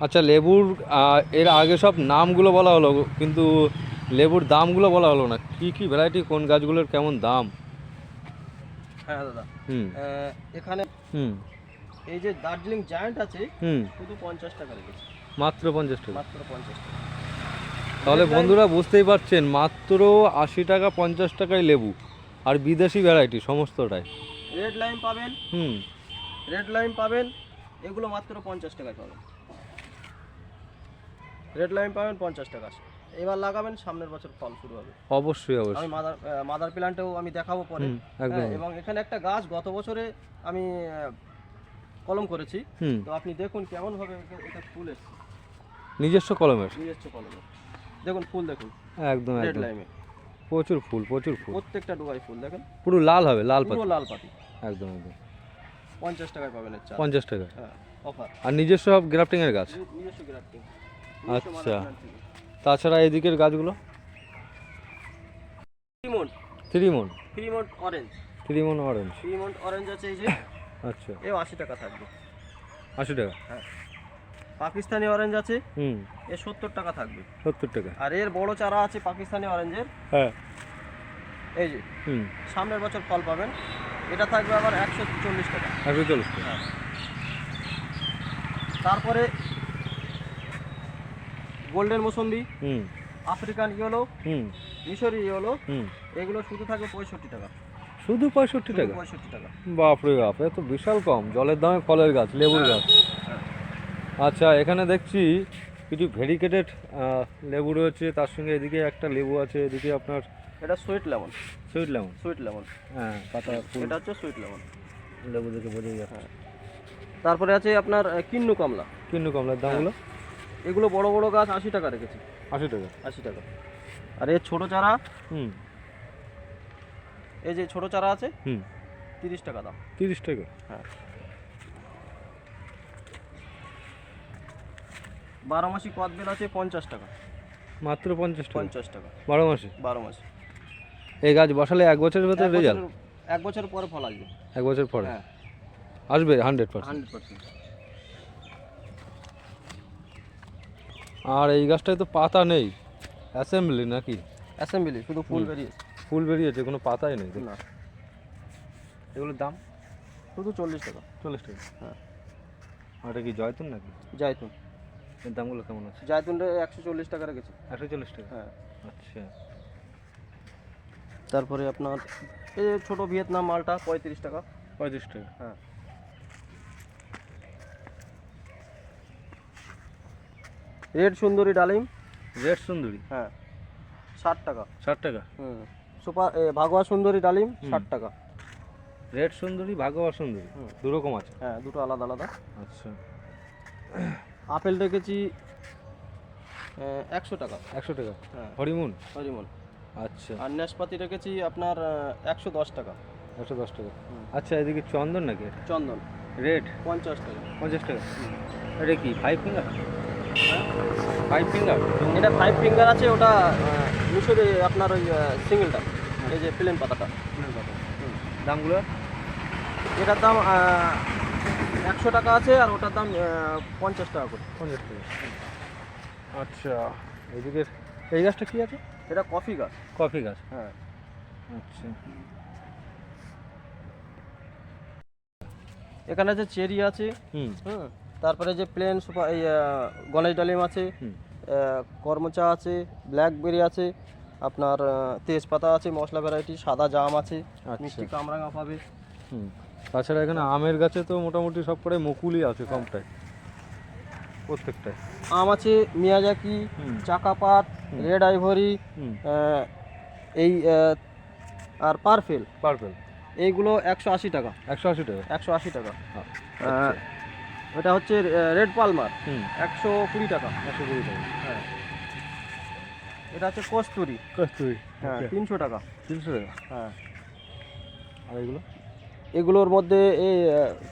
আচ্ছা লেবুর এর আগে সব নামগুলো বলা হলো কিন্তু লেবুর দামগুলো বলা হলো না। কি কি ভ্যারাইটি কোন গাছগুলোর কেমন দাম? হ্যাঁ দাদা। হুম। এখানে হুম। এই যে দার্জিলিং জায়ান্ট আছে হুম। শুধু পঞ্চাশ টাকা রেখেছি মাত্র পঞ্চাশ টাকা। মাত্র পঞ্চাশ টাকা। তাহলে বন্ধুরা বুঝতেই পারছেন মাত্র আশি টাকা পঞ্চাশ টাকায় লেবু আর বিদেশি ভ্যারাইটি সমস্তটাই। রেড লাইম পাবেন। হুম। রেড লাইম পাবেন এগুলো মাত্র পঞ্চাশ টাকায় পাবেন। রেড লাইন পাবেন পঞ্চাশ টাকা। এবার লাগাবেন সামনের বছর ফল শুরু হবে। অবশ্যই অবশ্যই। আমি মাদার মাদার প্ল্যান্টেও আমি দেখাবো পরে। একদম হ্যাঁ, এবং এখানে একটা গাছ গত বছরে আমি কলম করেছি। তো আপনি দেখুন কেমন ভাবে এটা ফুল এসছে। নিজস্ব কলমের নিজস্ব কলমে দেখুন ফুল দেখুন। একদম রেড একদম। লাইমে প্রচুর ফুল প্রচুর ফুল। প্রত্যেকটা ডোগায় ফুল দেখেন। পুরো লাল হবে লাল পুরো পাতা। লাল পাতি। একদম একদম। পঞ্চাশ টাকায় পাবেন পঞ্চাশ টাকা হ্যাঁ অফার আর নিজস্ব সব গ্রাফটিং এর গাছ নিজস্ব গ্রাফটিং আচ্ছা। তাছাড়া এদিকের গাছগুলো? অরেঞ্জ অরেঞ্জ অরেঞ্জ আছে এই যে। আচ্ছা। এও আশি টাকা থাকবে। আশি টাকা? পাকিস্তানি অরেঞ্জ আছে। হুম। এ সত্তর টাকা থাকবে। সত্তর টাকা। আর এর বড় চারা আছে পাকিস্তানি অরেঞ্জের হ্যাঁ। এই যে। হুম। সামনের বছর ফল পাবেন। এটা থাকবে আবার একশো চল্লিশ টাকা। একশো চল্লিশ টাকা। তারপরে গোল্ডেন মোসম্বি হুম। আফ্রিকান ইয়েলো হুম। মিশরি ইয়েলো হুম। এগুলো শুধু থাকবে পঁয়ষট্টি টাকা। শুধু পঁয়ষট্টি টাকা? পঁয়ষট্টি টাকা। বাপরে বাপ এ তো বিশাল কম। জলের দামে ফলের গাছ লেবুর গাছ। আচ্ছা এখানে দেখছি কিছু ভেরিকেটেড লেবু রয়েছে। তার সঙ্গে এদিকে একটা লেবু আছে এদিকে আপনার এটা sweet lemon. Sweet lemon? Sweet lemon. হ্যাঁ পাতা এটা হচ্ছে সুইট লেমন। লেবু দেখে বোঝাই যাচ্ছে। তারপরে আছে আপনার কিন্নু কমলা। কিন্নু কমলার দামগুলো? এগুলো বড় বড় গাছ আশি টাকা রেখেছি। আশি টাকা। আশি টাকা। আর এর ছোট চারা? হুম। এই যে ছোট চারা আছে? হুম। তিরিশ টাকা দাম। তিরিশ টাকা। হ্যাঁ। বারো মাসি কদবেল আছে পঞ্চাশ টাকা। মাত্র পঞ্চাশ টাকা? পঞ্চাশ টাকা। বারো মাসে? বারো মাস। এই গাছ বসালে এক বছরের ভেতরে রেজাল্ট? এক বছর পরে ফল আসবে। এক বছর পরে? হ্যাঁ। আসবে হান্ড্রেড পার্সেন্ট হান্ড্রেড পার্সেন্ট আর এই গাছটায় তো পাতা নেই। অ্যাসেম্বলি নাকি? অ্যাসেম্বলি শুধু ফুল বেরিয়েছে। ফুল বেরিয়েছে কোনো পাতাই নেই না। এগুলোর দাম? শুধু চল্লিশ টাকা। চল্লিশ টাকা? হ্যাঁ। আর এটা কি জয়তুন নাকি? জায়তুন। এর দামগুলো কেমন আছে? জায়তুনটা একশো চল্লিশ টাকা রেখেছি। একশো চল্লিশ টাকা? হ্যাঁ। আচ্ছা। তারপরে আপনার এই ছোটো ভিয়েতনাম মালটা পঁয়ত্রিশ টাকা। পঁয়ত্রিশ টাকা? হ্যাঁ। রেড সুন্দরী ডালিম। রেড সুন্দরী? হ্যাঁ। ষাট টাকা। ষাট টাকা? হুম। সুপার এ, ভাগোয়া সুন্দরী ডালিম। ষাট টাকা। রেড সুন্দরী ভাগবা সুন্দরী। দু রকম আছে? হ্যাঁ দুটো আলাদা আলাদা। আচ্ছা। আপেল রেখেছি একশো টাকা। একশো টাকা? হ্যাঁ। হরিমুন হরিমুন আচ্ছা। আর নাশপাতি রেখেছি আপনার একশো দশ টাকা। একশো দশ টাকা? আচ্ছা এদিকে চন্দন নাকি? চন্দন। রেড? পঞ্চাশ টাকা। পঞ্চাশ টাকা? এটা কি ফাইভ ফিঙ্গার ফাইভ ফিঙ্গার এটা ফাইভ ফিঙ্গার আছে ওটা মিশরে আপনার ওই সিঙ্গেলটা এই যে প্লেন পাতাটা। দামগুলো? এটার দাম একশো টাকা আছে আর ওটার দাম পঞ্চাশ টাকা করে। পঞ্চাশ টাকা। আচ্ছা এদিকে এই গাছটা কি আছে? এটা কফি গাছ। কফি গাছ। হ্যাঁ। আচ্ছা। এখানে আছে চেরি আছে হুম। হুম তারপরে যে প্লেন সুপার এই গণেশ ডালিম আছে কর্মচা আছে ব্ল্যাকবেরি আছে আপনার তেজপাতা আছে মশলা ভ্যারাইটি সাদা জাম আছে আচ্ছা। মিষ্টি কামরাঙা পাবে। তাছাড়া এখানে আমের গাছে তো মোটামুটি সব করে মুকুলই আছে কমটাই। প্রত্যেকটাই। আম আছে মিয়াজাকি চাকাপাত রেড আইভরি এই আর পারফেল পারফেল এইগুলো একশো আশি টাকা। একশো আশি টাকা। একশো আশি টাকা। আচ্ছা এটা হচ্ছে রেড পালমার একশো কুড়ি টাকা। একশো কুড়ি টাকা হ্যাঁ। এটা হচ্ছে কস্তুরি। কস্তুরি হ্যাঁ তিনশো টাকা। তিনশো টাকা? হ্যাঁ। আর এগুলো? এগুলোর মধ্যে এই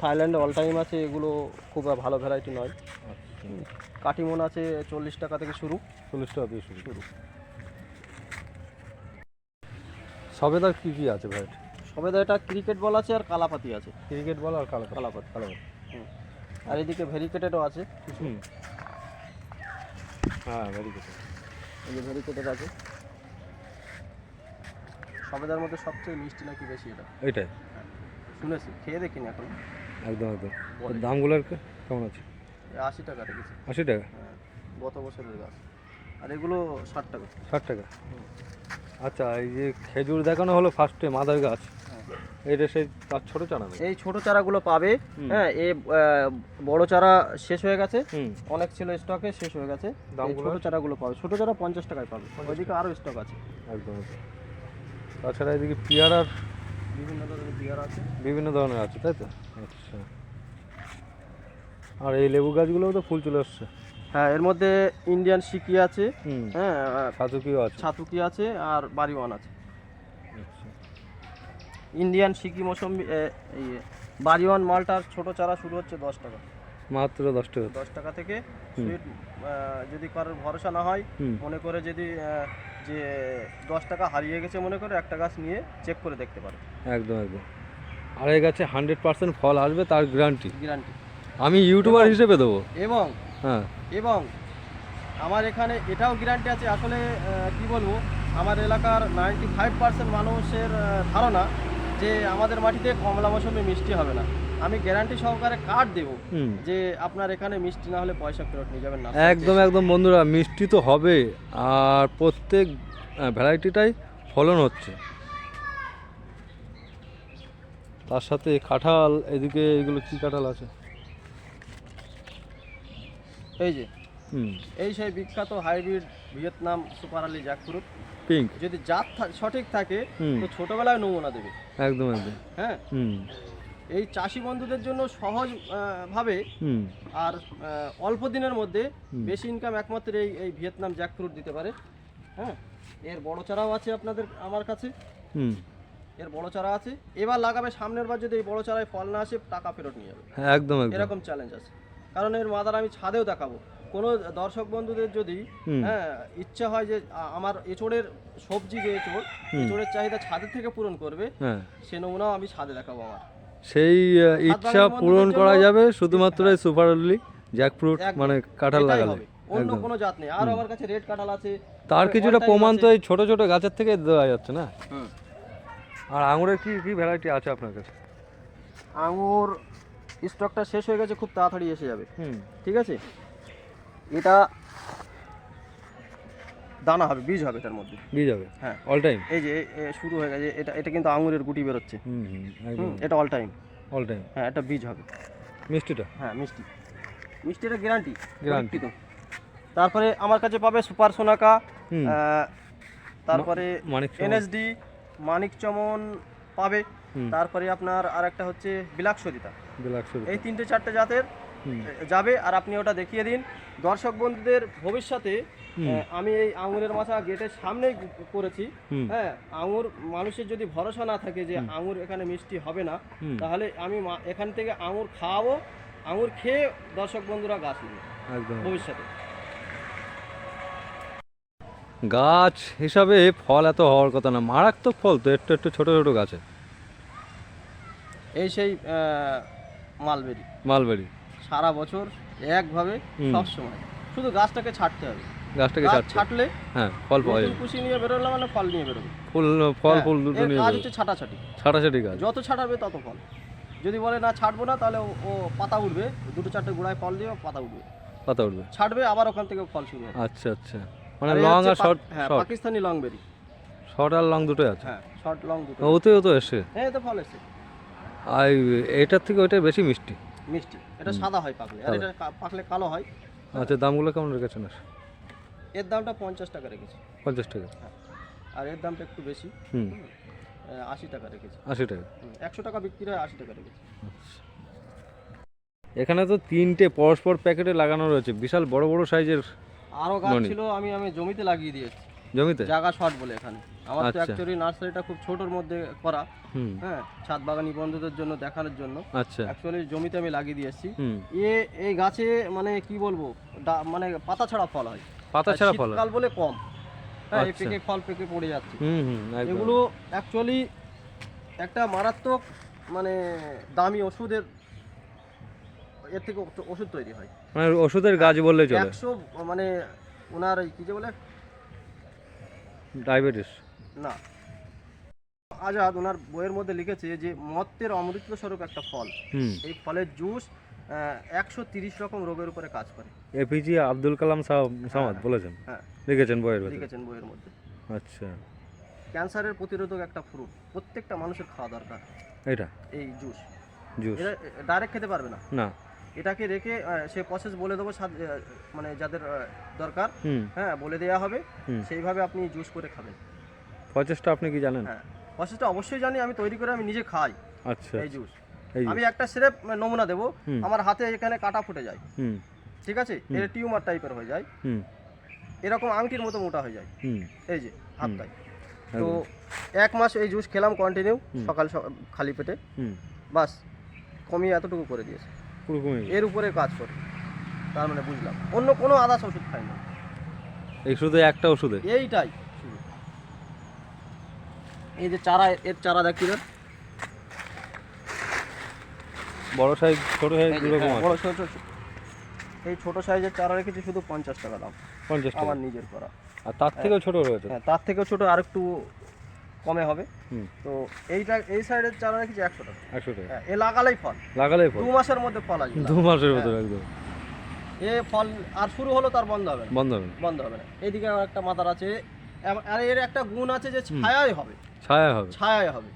থাইল্যান্ডে অল টাইম আছে এগুলো খুব ভালো ভ্যারাইটি নয়। আচ্ছা। কাটিমন আছে চল্লিশ টাকা থেকে শুরু। চল্লিশ টাকা দিয়ে শুরু। শুরু সবেদার কী কী আছে ভাই? সবেদা এটা ক্রিকেট বল আছে আর কালাপাতি আছে। ক্রিকেট বল আর কালো কালাপাতি। কালো হুম। আর এদিকে ভেরিকেটেডও আছে হুম। হ্যাঁ ভেরিকেটেড। এই যে ভেরিকেটেড আছে। সবেদার মধ্যে সবচেয়ে মিষ্টি নাকি বেশি এটা? এটাই। শুনেছি খেয়ে দেখিনি এখন। একদম একদম। দামগুলোর কে- কেমন আছে? আশি টাকা রেখেছি। আশি টাকা? হ্যাঁ গত বছরের গাছ। আর এগুলো ষাট টাকা। ষাট টাকা? আচ্ছা এই যে খেজুর দেখানো হলো ফার্স্টে মাদার গাছ। এটা সেই তার ছোটো চারা এই ছোট চারাগুলো পাবে হ্যাঁ এ বড় চারা শেষ হয়ে গেছে অনেক ছিল স্টকে শেষ হয়ে গেছে। এই ছোট চারাগুলো পাবে। ছোট চারা পঞ্চাশ টাকায় পাবে ওইদিকে আরও স্টক আছে। একদম। তাছাড়া এদিকে পিয়ারার বিভিন্ন ধরনের বিয়ার আছে। বিভিন্ন ধরনের আছে তাই তো? আচ্ছা। আর এই লেবু গাছগুলোও তো ফুল চলে আসছে। হ্যাঁ এর মধ্যে ইন্ডিয়ান সিকি আছে হ্যাঁ আর সাতুকিও আছে। ছাতুকি আছে আর বাড়িওয়ান আছে। ইন্ডিয়ান সিকি মৌসম্বি এই বাড়িওয়ান মালটার ছোট চারা শুরু হচ্ছে দশ টাকা। মাত্র দশ টাকা। দশ টাকা থেকে সুইট যদি কারোর ভরসা না হয় মনে করে যদি যে দশ টাকা হারিয়ে গেছে মনে করে একটা গাছ নিয়ে চেক করে দেখতে পারে। একদম একদম। আর এই গাছে হান্ড্রেড পার্সেন্ট ফল আসবে তার গ্যারান্টি গ্যারান্টি আমি ইউটিউবার হিসেবে দেবো। এবং হ্যাঁ। এবং আমার এখানে এটাও গ্যারান্টি আছে। আসলে কি বলব? আমার এলাকার নাইনটি ফাইভ পার্সেন্ট মানুষের ধারণা যে আমাদের মাটিতে কমলা মৌসুমে মিষ্টি হবে না। আমি গ্যারান্টি সহকারে কার্ড দেবো যে আপনার এখানে মিষ্টি না হলে পয়সা ফেরত নিয়ে যাবেন না। একদম একদম বন্ধুরা মিষ্টি তো হবে আর প্রত্যেক ভ্যারাইটিটাই ফলন হচ্ছে। তার সাথে কাঁঠাল এদিকে এগুলো কি কাঁঠাল আছে? এই যে। এই সেই বিখ্যাত hybrid Vietnam super early jackfruit. Pink. যদি জাত সঠিক থাকে তো ছোটবেলায় নমুনা দেবে। একদম একদম। হ্যাঁ? হুম। এই চাষি বন্ধুদের জন্য সহজ ভাবে আর অল্প দিনের মধ্যে বেশি ইনকাম একমাত্র এই এই ভিয়েতনাম জ্যাকফ্রুট দিতে পারে। হ্যাঁ? এর বড় চারাও আছে আপনাদের আমার কাছে। হুম। এর বড় চারা আছে। এবার লাগাবে সামনের বার যদি এই বড় চারায় ফল না আসে টাকা ফেরত নিয়ে যাবে। হ্যাঁ, একদম একদম। এরকম চ্যালেঞ্জ আছে। কারণ এর মাদার আমি ছাদেও দেখাবো। কোনো দর্শক বন্ধুদের যদি হ্যাঁ ইচ্ছা হয় যে আমার এচোড়ের সবজি যে এচোড়। এচোড়ের চাহিদা ছাদের থেকে পূরণ করবে হ্যাঁ। সে নমুনাও আমি ছাদে দেখাবো আমার। সেই ইচ্ছা পূরণ করা যাবে শুধুমাত্র এই সুপার অলি জ্যাকফ্রুট মানে কাঁঠাল লাগালে হবে। অন্য কোনো জাত নেই। আর আমার কাছে রেড কাঁঠাল আছে তার কিছুটা প্রমাণ তো এই ছোট ছোট গাছের থেকে দেওয়া যাচ্ছে না। আর আঙুরের কি কি ভ্যারাইটি আছে আপনার কাছে? আঙুর স্টকটা শেষ হয়ে গেছে খুব তাড়াতাড়ি এসে যাবে। ঠিক আছে? এটা দানা হবে বীজ হবে এটার মধ্যে। বীজ হবে? হ্যাঁ। অল টাইম এই যে শুরু হয়ে গেছে এটা এটা কিন্তু আঙুরের গুটি বেরোচ্ছে। এটা অল টাইম অল টাইম হ্যাঁ এটা বীজ হবে। মিষ্টিটা? হ্যাঁ মিষ্টি। মিষ্টিটা গ্যারান্টি Guarantee। তারপরে আমার কাছে পাবে সুপার সোনাকা তারপরে এনএসডি মানিক চমন পাবে। তারপরে আপনার আর একটা হচ্ছে বিলাক সরিতা বিলাক্সের এই তিনটে চারটে জাতের যাবে। আর আপনি ওটা দেখিয়ে দিন। দর্শক বন্ধুদের ভবিষ্যতে আমি এই আঙুরের মাথা গেটের সামনেই করেছি। হ্যাঁ আঙুর মানুষের যদি ভরসা না থাকে যে আঙুর এখানে মিষ্টি হবে না তাহলে আমি এখান থেকে আঙুর খাওয়াবো। আঙুর খেয়ে দর্শক বন্ধুরা গাছ নেবে। ভবিষ্যতে। গাছ হিসাবে ফল এত হওয়ার কথা না। মারাত্মক ফল তো একটু একটু ছোট ছোট গাছে। এই সেই মালবেরি। মালবেরি। সারা বছর একভাবে। সব সময়। শুধু গাছটাকে ছাড়তে হবে। গাছটাকে গাছ ছাড়ছে হ্যাঁ ফল পাওয়া যাবে। কুশি নিয়ে বেরোলে মানে ফল নিয়ে বেরোবে। ফুল ফল হ্যাঁ, ফুল দুটো নিয়ে কাজ হচ্ছে ছাটাছাটি। ছাটাছাটি গাছ যত ছাড়াবে তত ফল। যদি বলে না ছাড়বো না তাহলে ও- পাতা উঠবে। দুটো চারটে গোড়ায় ফল দিয়ে পাতা উঠবে। পাতা উঠবে। ছাড়বে আবার ওখান থেকে ফল শুরু হবে। আচ্ছা আচ্ছা। মানে লং আর শর্ট হ্যাঁ পাকিস্তানি লং বেরি শর্ট আর লং দুটোই আছে? হ্যাঁ শর্ট লং দুটো ওতেও তো এসে? হ্যাঁ এতে ফল এসছে আর এটার থেকে ওইটা বেশি মিষ্টি। মিষ্টি। এটা সাদা হয় পাকলে আর এটা পাকলে কালো হয়। আচ্ছা দামগুলো কেমন রেখেছেন আর? এর দামটা পঞ্চাশ টাকা রেখেছি। পঞ্চাশ টাকা। আর এর দামটা একটু বেশি। হুম। আশি টাকা রেখেছি। আশি টাকা। একশো টাকা বিক্রি হয় আশি টাকা রেখেছি। আচ্ছা। এখানে তো তিনটে পরস্পর প্যাকেটে লাগানো রয়েছে। বিশাল বড় বড় সাইজের আরও গাছ ছিল আমি আমি জমিতে লাগিয়ে দিয়েছি জমিতে? জায়গা শর্ট বলে এখানে। আমার তো আচ্ছা। অ্যাকচুয়ালি নার্সারিটা খুব ছোটোর মধ্যে করা। হ্যাঁ ছাদ বাগানি বন্ধুদের জন্য দেখানোর জন্য। আচ্ছা। অ্যাকচুয়ালি জমিতে আমি লাগিয়ে দিয়ে এসেছি। এ এই গাছে মানে কি বলব মানে পাতা ছাড়া ফল হয়। পাতা ছাড়া ফল। শীতকাল বলে কম। হ্যাঁ এই আচ্ছা। পেকে ফল পেকে পড়ে যাচ্ছে। এগুলো অ্যাকচুয়ালি একটা মারাত্মক মানে দামি ওষুধের এর থেকে ওষুধ তৈরি হয়। মানে ওষুধের গাছ বললে চলে। একশো মানে ওনার কী যে বলে ডায়াবেটিস। না। আজাদ ওনার বইয়ের মধ্যে লিখেছে যে মত্তের অমৃত স্বরূপ একটা ফল। এই ফলের জুস একশো তিরিশ রকম রোগের উপরে কাজ করে। এপিজে আব্দুল কালাম সামাদ বলেছেন? হ্যাঁ। লিখেছেন বইয়ের লিখেছেন বইয়ের মধ্যে। আচ্ছা। ক্যান্সারের প্রতিরোধক একটা ফ্রুট প্রত্যেকটা মানুষের খাওয়া দরকার। এটা এই জুস। জুস। এটা ডাইরেক্ট খেতে পারবে না। না। এটাকে রেখে সে প্রসেস বলে দেবো মানে যাদের দরকার। হ্যাঁ বলে দেওয়া হবে। সেইভাবে আপনি জুস করে খাবেন। প্রসেসটা আপনি কি জানেন? হ্যাঁ প্রসেসটা অবশ্যই জানি। আমি তৈরি করে আমি নিজে খাই আচ্ছা এই জুস আমি একটা সিরেপ নমুনা দেবো। আমার হাতে এখানে কাটা ফুটে যায়। ঠিক আছে? এটা টিউমার টাইপের হয়ে যায়। এরকম আংটির মতো মোটা হয়ে যায়। এই যে হাতটাই তো এক মাস এই জুস খেলাম কন্টিনিউ সকাল সকাল খালি পেটে। হুম। বাস কমিয়ে এতটুকু করে দিয়েছে। পুরো কমে গেছে। এর উপরে কাজ করে। তার মানে বুঝলাম। অন্য কোনো আদার্স ওষুধ খাই না। এই শুধু একটা ওষুধে? এইটাই এই যে চারা এর চারা দেখছিলেন বড় সাইজ ছোট সাইজ দুরকম হ্যাঁ, আছে? বড় ছোট। এই ছোট সাইজের চারা রেখেছি শুধু পঞ্চাশ টাকা দাম। পঞ্চাশ টাকা। আমার নিজের করা। আর তার থেকেও ছোট রয়েছে? হ্যাঁ তার থেকেও ছোট। আর একটু কমে হবে। তো এইটা এই সাইডের চারা রেখেছি একশো টাকা। একশো টাকা। হ্যাঁ এ লাগালেই ফল। লাগালেই ফল। দু মাসের মধ্যে ফল আসবে। দু মাসের মধ্যে একদম। এ ফল আর শুরু হলো তার বন্ধ হবে বন্ধ হবে বন্ধ হবে না। এইদিকে আর একটা মাথার আছে। আর এর একটা গুণ আছে যে ছায়াই হবে। ছায়া হবে। ছায়াই হবে।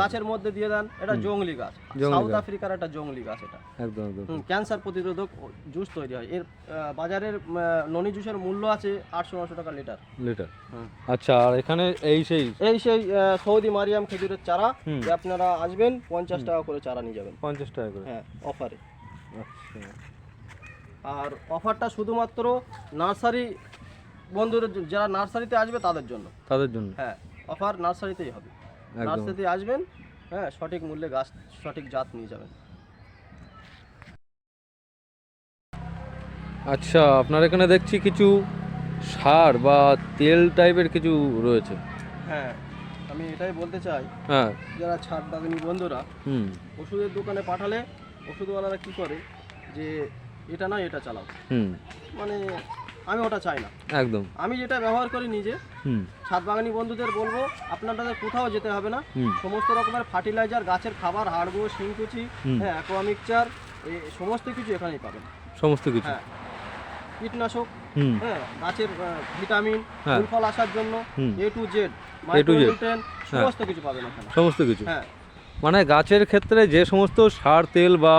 গাছের মধ্যে দিয়ে দেন এটা জংলি গাছ। সাউথ আফ্রিকার একটা জংলি গাছ এটা। একদম একদম। ক্যান্সার প্রতিরোধক জুস তৈরি হয়। এর বাজারের ননি জুসের মূল্য আছে আটশো নশো টাকা লিটার। লিটার? আচ্ছা আর এখানে এই সেই? এই সেই সৌদি মারিয়াম খেজুরের চারা। যে আপনারা আসবেন পঞ্চাশ টাকা করে চারা নিয়ে যাবেন। পঞ্চাশ টাকা করে? হ্যাঁ অফারে। আচ্ছা। আর অফারটা শুধুমাত্র নার্সারি বন্ধুদের যারা নার্সারিতে আসবে তাদের জন্য। তাদের জন্য? হ্যাঁ অফার নার্সারিতেই হবে। নার্সারিতে আসবেন হ্যাঁ সঠিক মূল্যে গাছ সঠিক জাত নিয়ে যাবেন। আচ্ছা আপনার এখানে দেখছি কিছু সার বা তেল টাইপের কিছু রয়েছে। হ্যাঁ আমি এটাই বলতে চাই হ্যাঁ। যারা ছাদ বাগানি বন্ধুরা হুম। ওষুধের দোকানে পাঠালে ওষুধওয়ালারা কি করে? যে এটা না এটা চালাও। হুম। মানে আমি ওটা চাই না। একদম। আমি যেটা ব্যবহার করি নিজে হুম। ছাদ বাগানি বন্ধুদের বলব আপনাদের কোথাও যেতে হবে না। সমস্ত রকমের ফার্টিলাইজার গাছের খাবার হাড়গুঁড়ো শিংকুচি হ্যাঁ অ্যাকোয়ামিকচার এই সমস্ত কিছু এখানেই পাবেন। সমস্ত কিছু? হ্যাঁ। কীটনাশক হ্যাঁ গাছের ভিটামিন হ্যাঁ। ফুল ফল আসার জন্য এ টু জেড। মাইক্রোনিউট্রেন সমস্ত কিছু পাবেন এখানে। সমস্ত কিছু। হ্যাঁ। মানে গাছের ক্ষেত্রে যে সমস্ত সার তেল বা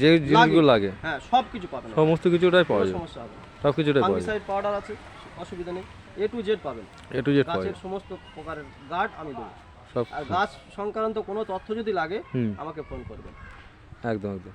যে জিনিসগুলো লাগে। হ্যাঁ সব কিছু পাবেন। সমস্ত কিছুটাই পাওয়া যায়। সমস্যা হবে। সব কিছুটাই পাওয়া যায়। পাউডার আছে অসুবিধা নেই। এ টু জেড পাবেন। এ টু জেড পাবেন গাছের সমস্ত প্রকারের গার্ড আমি দেবো। সব আর গাছ সংক্রান্ত কোনো তথ্য যদি লাগে আমাকে ফোন করবেন। একদম একদম।